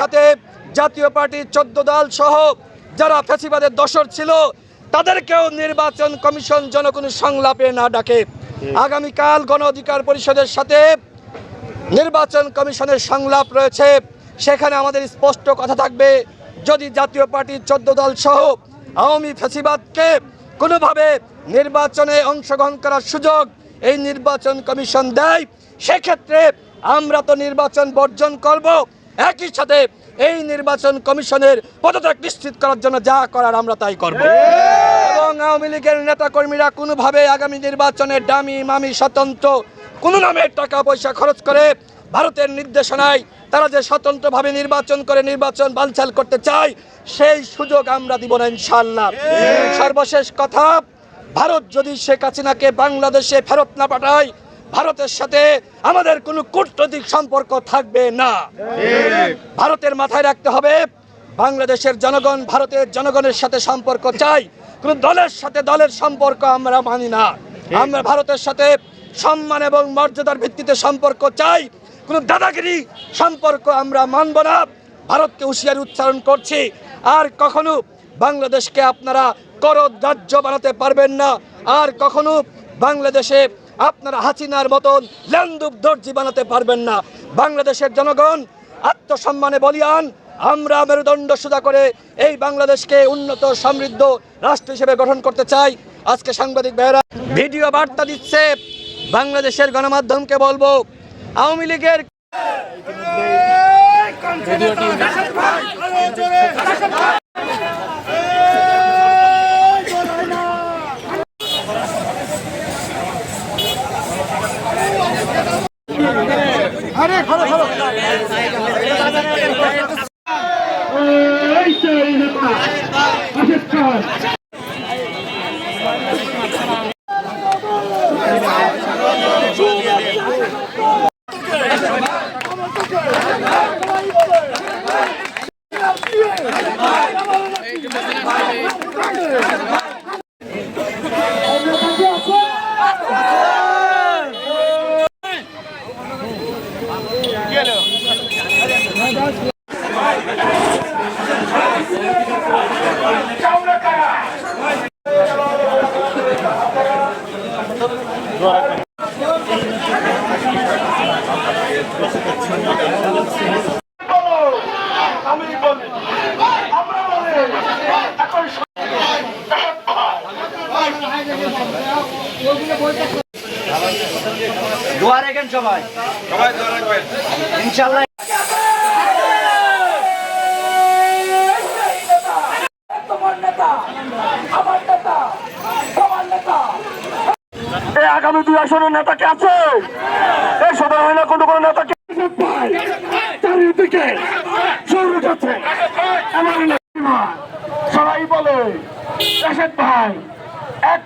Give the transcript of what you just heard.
সাথে জাতীয় পার্টির চোদ্দ দল সহ যারা ফ্যাসিবাদের দশর ছিল তাদেরকেও নির্বাচন কমিশন যেন কোনো সংলাপে না ডাকে। আগামীকাল গণ অধিকার পরিষদের সাথে নির্বাচন কমিশনের সংলাপ রয়েছে। সেখানে আমাদের স্পষ্ট কথা থাকবে যদি জাতীয় পার্টির চোদ্দ দল সহ আওয়ামী ফ্যাসিবাদকে কোনোভাবে নির্বাচনে অংশগ্রহণ করার সুযোগ এই নির্বাচন কমিশন দেয় সেক্ষেত্রে আমরা তো নির্বাচন বর্জন করব। একই সাথে এই নির্বাচন কমিশনের পদত্যাগ নিশ্চিত করার জন্য যা করার আমরা তাই করব। এবং আওয়ামী লীগের নেতাকর্মীরা কোনোভাবে আগামী নির্বাচনে ডামি মামি, স্বতন্ত্র কোনো নামের টাকা, পয়সা খরচ করে ভারতের নির্দেশনায় তারা যে স্বতন্ত্রভাবে নির্বাচন করে নির্বাচন বানচাল করতে চায়, সেই সুযোগ আমরা দিব না ইনশাল্লাহ সর্বশেষ কথা, ভারত যদি শেখ হাসিনাকে বাংলাদেশে ফেরত না পাঠায় ভারতের সাথে আমাদের কোনো কূটনৈতিক সম্পর্ক থাকবে না। ভারতের মাথায় রাখতে হবে বাংলাদেশের জনগণ ভারতের জনগণের সাথে সম্পর্ক চাই। কোন দলের সাথে দলের সম্পর্ক আমরা মানি না। আমরা ভারতের সাথে সম্মান এবং মর্যাদার ভিত্তিতে সম্পর্ক চাই। কোন দাদাগিরি সম্পর্ক আমরা মানব না। ভারতকে হুঁশিয়ারি উচ্চারণ করছি। আর কখনো বাংলাদেশকে আপনারা করদ রাজ্য বানাতে পারবেন না। আর কখনো বাংলাদেশে আপনারা হাসিনার মতন ল্যান্ডুব দর্জি বানাতে পারবেন না। বাংলাদেশের জনগণ আত্মসম্মানে বলিয়ান, আমরা মেরুদণ্ড সুদা করে এই বাংলাদেশকে উন্নত, সমৃদ্ধ রাষ্ট্র হিসেবে গঠন করতে চাই। আজকে সাংবাদিক ভাইয়েরা ভিডিও বার্তা দিচ্ছে, বাংলাদেশের গণমাধ্যমকে বলব, আওয়ামী লীগের এই সেই নেতা আমি বলি আমরা বলি এখন দোয়া রেখেন সবাই সবাই দোয়া রাখবেন ইনশাল্লাহ এই আগামী দুই আসনের নেতা কে আছে এই সদর হয় না কোনো কোনো নেতা কে ভাই চারিদিকে আমার নেতা। সবাই বলে রাশেদ ভাই এক